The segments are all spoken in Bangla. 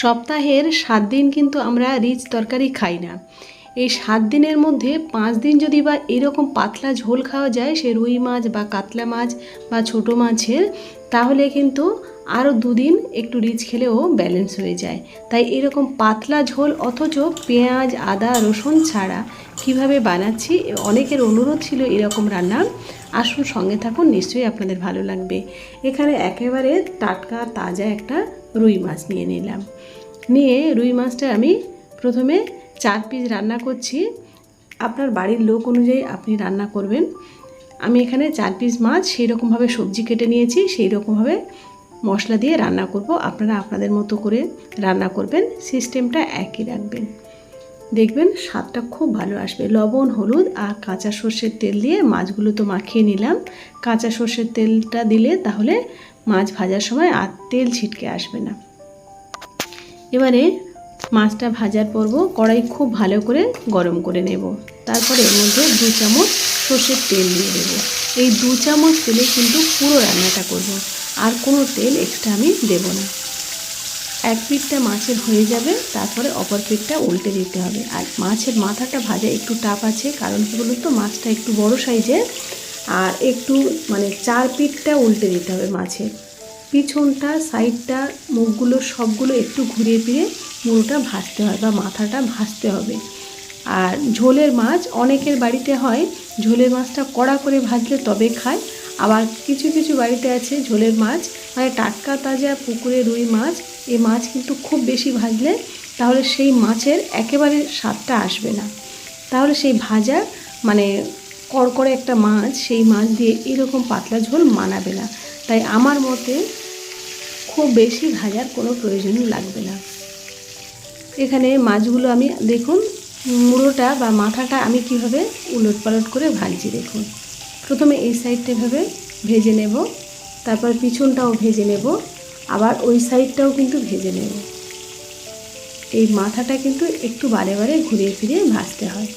সপ্তাহের সাত দিন কিন্তু আমরা রিচ তরকারি খাই না। এই সাত দিনের মধ্যে পাঁচ দিন যদি বা এরকম পাতলা ঝোল খাওয়া যায়, সে রুই মাছ বা কাতলা মাছ বা ছোটো মাছের, তাহলে কিন্তু আরও দুদিন একটু রিচ খেলেও ব্যালেন্স হয়ে যায়। তাই এরকম পাতলা ঝোল অথচ পেঁয়াজ, আদা, রসুন ছাড়া কীভাবে বানাচ্ছি, অনেকের অনুরোধ ছিল এরকম রান্না। আসুন সঙ্গে থাকুন, নিশ্চয়ই আপনাদের ভালো লাগবে। এখানে একেবারে টাটকা, তাজা একটা রুই মাছ নিয়ে নিলাম। নিয়ে রুই মাছটা আমি প্রথমে চার পিস রান্না করছি। আপনার বাড়ির লোক অনুযায়ী আপনি রান্না করবেন। আমি এখানে চার পিস মাছ সেই রকমভাবে সবজি কেটে নিয়েছি সেই রকমভাবে মশলা দিয়ে রান্না করব। আপনারা আপনাদের মতো করে রান্না করবেন, সিস্টেমটা একই রাখবেন। দেখবেন স্বাদটা খুব ভালো আসবে। লবণ, হলুদ আর কাঁচা সর্ষের তেল দিয়ে মাছগুলো তো মাখিয়ে নিলাম। কাঁচা সর্ষের তেলটা দিলে তাহলে মাছ ভাজার সময় আর তেল ছিটকে আসবে না। এবারে মাছটা ভাজার পর্ব কড়াই খুব ভালো করে গরম করে নেব। তারপরে এর মধ্যে দু চামচ সর্ষের তেল দিয়ে দেবো। এই দু চামচ তেলে কিন্তু পুরো রান্নাটা করব। আর কোনো তেল এক্সট্রা আমি দেব না। এক পিঠটা মাছের হয়ে যাবে, তারপরে অপর পিঠটা উল্টে দিতে হবে। আর মাছের মাথাটা ভাজা একটু টাপ আছে, কারণ কী বলুন তো, মাছটা একটু বড় সাইজের আর একটু মানে চার পিঠটা উল্টে দিতে হবে মাছের পিছনটা, সাইডটা, মুখগুলো সবগুলো একটু ঘুরিয়ে ফিরে মুড়োটা ভাজতে হয় বা মাথাটা ভাজতে হবে। আর ঝোলের মাছ অনেকের বাড়িতে হয়, ঝোলের মাছটা কড়া করে ভাজলে তবে খায়। আবার কিছু কিছু বাড়িতে আছে ঝোলের মাছ মানে টাটকা তাজা পুকুরে রুই মাছ, এই মাছ কিন্তু খুব বেশি ভাজলে তাহলে সেই মাছের একেবারে স্বাদটা আসবে না। তাহলে সেই ভাজা মানে কড়কড়ে একটা মাছ, সেই মাছ দিয়ে এরকম পাতলা ঝোল মানাবে না। তাই আমার মতে খুব বেশি ভাজার কোনো প্রয়োজন লাগবে না। এখানে মাছগুলো আমি, দেখুন, মুড়োটা বা মাথাটা আমি কীভাবে উলট পালট করে ভাজছি, দেখুন। প্রথমে এই সাইডটা এভাবে ভেজে নেব, তারপর পিছনটাও ভেজে নেব, আবার ওই সাইডটাও কিন্তু ভেজে নেব। এই মাথাটা কিন্তু একটু বারে বারে ঘুরিয়ে ফিরিয়ে ভাজতে হয়।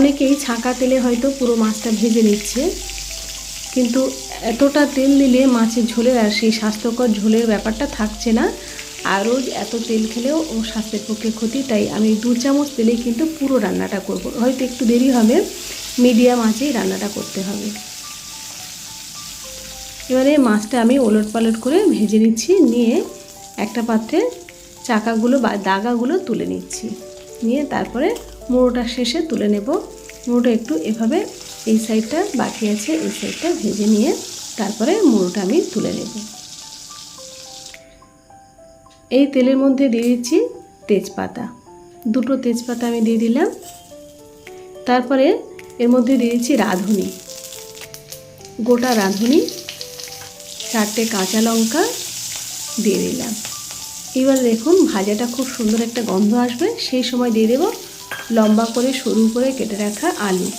অনেকেই ছাঁকা তেলে হয়তো পুরো মাছটা ভেজে নিচ্ছে, কিন্তু এতটা তেল দিলে মাছের ঝোলের আর সেই স্বাস্থ্যকর ঝোলের ব্যাপারটা থাকছে না। আর রোজ এত তেল খেলেও ও স্বাস্থ্যের পক্ষে ক্ষতি, তাই আমি দু চামচ তেলেই কিন্তু পুরো রান্নাটা করব। হয়তো একটু দেরি হবে, মিডিয়াম আঁচেই রান্নাটা করতে হবে। এবারে মাছটা আমি ওলট পালট করে ভেজে নিচ্ছি, নিয়ে একটা পাত্রে চাকাগুলো বা দাগাগুলো তুলে নিচ্ছি, নিয়ে তারপরে মুড়োটা শেষে তুলে নেব। মুড়োটা একটু এভাবে এই সাইডটা, বাকি আছে এই সাইডটা ভেজে নিয়ে তারপরে মুড়োটা আমি তুলে নেব। এই তেলের মধ্যে দিয়ে দিচ্ছি তেজপাতা। দুটো তেজপাতা আমি দিয়ে দিলাম। তারপরে এর মধ্যে দিয়ে দিচ্ছি রাঁধুনি। গোটা রাঁধুনি, চারটে কাঁচা লঙ্কা দিয়ে দিলাম। এবার দেখুন ভাজাটা খুব সুন্দর একটা গন্ধ আসবে। সেই সময় দিয়ে দেব লম্বা করে সরু করে কেটে রাখা আলু।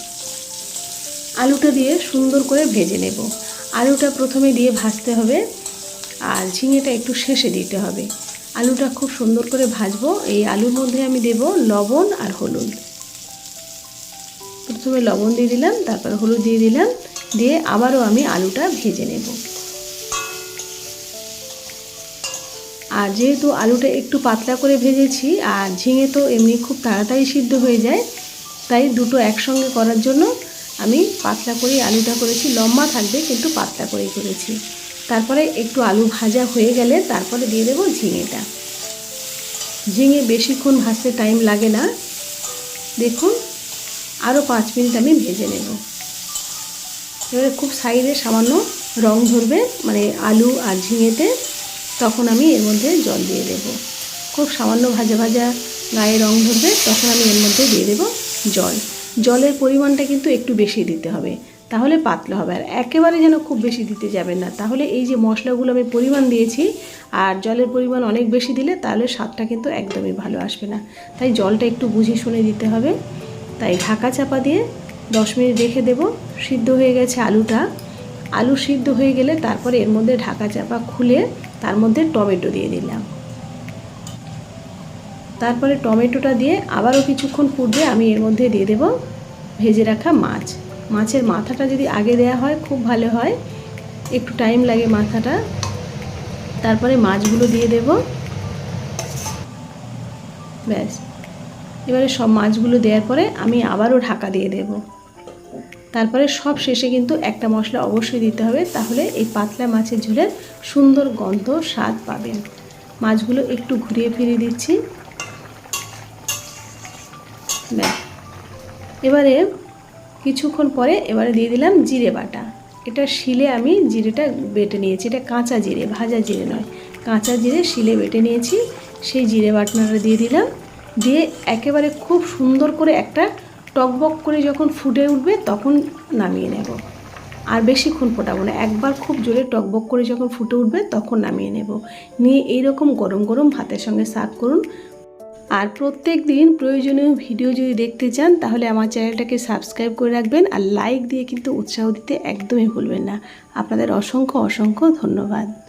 আলুটা দিয়ে সুন্দর করে ভেজে নেব। আলুটা প্রথমে দিয়ে ভাজতে হবে আর ঝিঙেটা একটু শেষে দিতে হবে। আলুটা খুব সুন্দর করে ভাজবো। এই আলুর মধ্যে আমি দেব লবণ আর হলুদ। প্রথমে লবণ দিয়ে দিলাম, তারপর হলুদ দিয়ে দিলাম, দিয়ে আবারও আমি আলুটা ভেজে নেব। আর যেহেতু আলুটা একটু পাতলা করে ভেজেছি, আর ঝিঙে তো এমনি খুব তাড়াতাড়ি সিদ্ধ হয়ে যায়, তাই দুটো একসঙ্গে করার জন্য আমি পাতলা করেই আলুটা করেছি। লম্বা থাকবে, কিন্তু পাতলা করেই করেছি। তারপরে একটু আলু ভাজা হয়ে গেলে তারপরে দিয়ে দেবো ঝিঙেটা। ঝিঙে বেশিক্ষণ ভাজতে টাইম লাগে না। দেখুন আরও পাঁচ মিনিট আমি ভেজে নেব। এবারে খুব সাইডে সামান্য রং ধরবে মানে আলু আর ঝিঙেতে। তখন আমি এর মধ্যে জল দিয়ে দেব। খুব সামান্য ভাজা ভাজা গায়ে রং ধরবে, তখন আমি এর মধ্যে দিয়ে দেব জল। জলের পরিমাণটা কিন্তু একটু বেশি দিতে হবে, তাহলে পাতলা হবে। আর একেবারে যেন খুব বেশি দিতে যাবেন না, তাহলে এই যে মশলাগুলো আমি পরিমাণ দিয়েছি, আর জলের পরিমাণ অনেক বেশি দিলে তাহলে স্বাদটা কিন্তু একদমই ভালো আসবে না। তাই জলটা একটু বুঝে শুনে দিতে হবে। তাই ঢাকা চাপা দিয়ে দশ মিনিট রেখে দেব। সিদ্ধ হয়ে গেছে আলুটা। আলু সিদ্ধ হয়ে গেলে তারপরে এর মধ্যে ঢাকা চাপা খুলে তার মধ্যে টমেটো দিয়ে দিলাম। তারপরে টমেটোটা দিয়ে আবারও কিছুক্ষণ ফুটবে আমি এর মধ্যে দিয়ে দেব ভেজে রাখা মাছ। মাছের মাথাটা যদি আগে দেয়া হয়, খুব ভালো হয়। একটু টাইম লাগে মাথাটা। তারপরে মাছগুলো দিয়ে দেব। ব্যাস। এবারে সব মাছগুলো দেওয়ার পরে আমি আবারও ঢাকা দিয়ে দেব। তারপরে সব শেষে কিন্তু একটা মশলা অবশ্যই দিতে হবে, তাহলে এই পাতলা মাছের ঝোলের সুন্দর গন্ধ, স্বাদ পাবেন। মাছগুলো একটু ঘুরিয়ে ফিরিয়ে দিচ্ছি। এবারে কিছুক্ষণ পরে এবারে দিয়ে দিলাম জিরে বাটা। এটা শিলে আমি জিরেটা বেটে নিয়েছি, এটা কাঁচা জিরে, ভাজা জিরে নয়, কাঁচা জিরে শিলে বেটে নিয়েছি। সেই জিরে বাটনাটা দিয়ে দিলাম। দিয়ে একেবারে খুব সুন্দর করে একটা টকবক করে যখন ফুটে উঠবে তখন নামিয়ে নেব। আর বেশিক্ষণ ফোটাবো না। একবার খুব জোরে টকবক করে যখন ফুটে উঠবে তখন নামিয়ে নেব। নিয়ে এইরকম গরম গরম ভাতের সঙ্গে সার্ভ করুন। আর প্রত্যেক দিন প্রয়োজনীয় ভিডিও যদি দেখতে চান তাহলে আমার চ্যানেলটাকে সাবস্ক্রাইব করে রাখবেন। আর লাইক দিয়ে কিন্তু উৎসাহ দিতে একদমই ভুলবেন না। আপনাদের অসংখ্য অসংখ্য ধন্যবাদ।